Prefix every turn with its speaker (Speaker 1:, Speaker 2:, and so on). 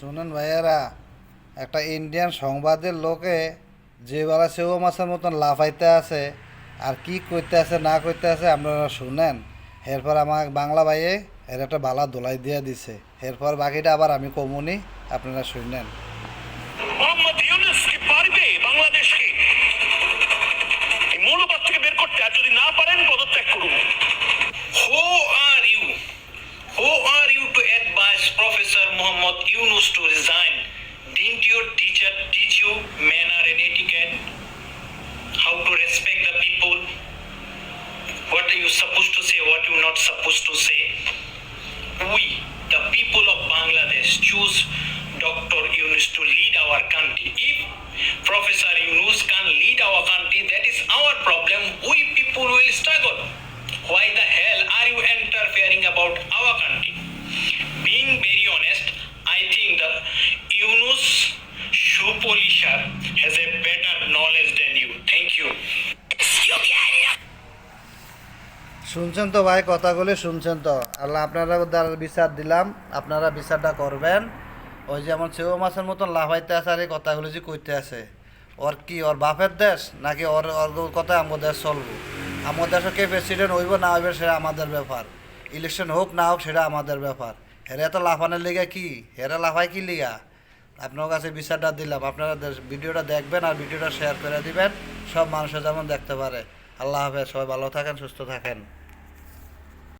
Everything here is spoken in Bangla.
Speaker 1: শুনেন ভাইয়েরা, একটা ইন্ডিয়ান সংবাদের লোকে যে বেলা সেও মাছের মতন লাফাইতে আছে আর কি করতে আছে, না করতে আছে, আপনারা শুনেন। এরপর আমার বাংলা ভাইয়ে এর একটা বালা দোলাই দিয়ে দিছে। এরপর বাকিটা আবার আমি কমুনি, আপনারা শুনেন।
Speaker 2: বাংলাদেশকে? থেকে বের করতে আর যদি না পারেন
Speaker 3: To resign? Didn't your teacher teach you manner and etiquette? How to respect the people? What are you supposed to say, what you're not supposed to say? We, the people of Bangladesh, choose Dr. Yunus to lead our country. If Professor Yunus can lead our country, that is our problem. We people will struggle. Why the hell are you interfering about our country? Being very honest, Shupolisha has a better knowledge than you. Thank you.
Speaker 1: শুনছেন তো ভাই কথাগুলি? শুনছেন তো? আল্লাহ আপনারা দ্বারা বিচার দিলাম। আপনারা বিচারটা করবেন। ওই যে আমার সেও মাছের মতন লাফাইতে আছে আর এই কথাগুলি যে কইতে আছে। ওর কি, ওর বাপের দেশ? নাকি ওর ওর কথায় আমার দেশ চলবো? আমার দেশে কে প্রেসিডেন্ট হইব, না হইবে, সেটা আমাদের ব্যাপার। ইলেকশন হোক, না হোক, সেটা আমাদের ব্যাপার। হেরে তো লাফানোর লিগা কি? হেরে লাফায় কি লিগা? আপনার কাছে বিচারটা দিলাম, আপনারা ভিডিওটা দেখবেন আর ভিডিওটা শেয়ার করে দিবেন, সব মানুষের যেমন দেখতে পারে। আল্লাহ হাফেজ, সবাই ভালো থাকেন, সুস্থ থাকেন।